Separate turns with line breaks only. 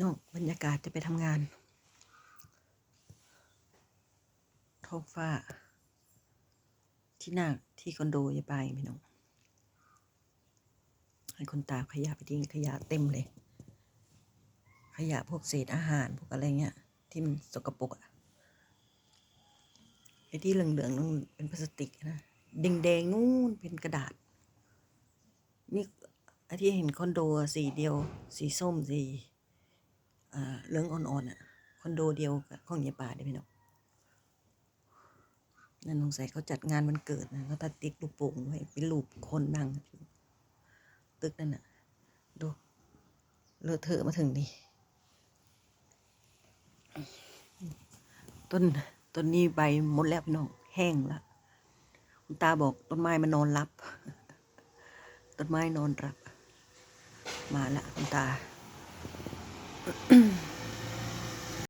น้องบรรยากาศจะไปทำงานท้องฟ้า ที่หน้าที่คอนโดอย่าไปพี่น้องให้คนตาขยะไปทิ้งขยะเต็มเลย ขยะพวกเศษอาหารพวกอะไรเงี้ย ที่มันสกปรกอะไอ้ที่เหลืองๆนั่นเป็นพลาสติกนะแดงๆนู่นเป็นกระดาษ นี่ไอ้ที่เห็นคอนโดสีเดียว สีส้มสี เหลืองอ่อนๆอะคอนโดเดียวกับของยายป่าเด้พี่น้องนั่นสงสัยเขาจัดงานวันเกิดนะเขาตัดติ๊กลูกโป่งไว้เป็นรูปคนนั่งตึกนั่นน่ะ ดูเลอะเทอะมาถึงนี่ต้นต้นนี้ใบหมดแล้วพี่น้องแห้งแล้วคุณตาบอกต้นไม้มานอนรับ ต้นไม้นอนรับ มาละคุณตา 嗯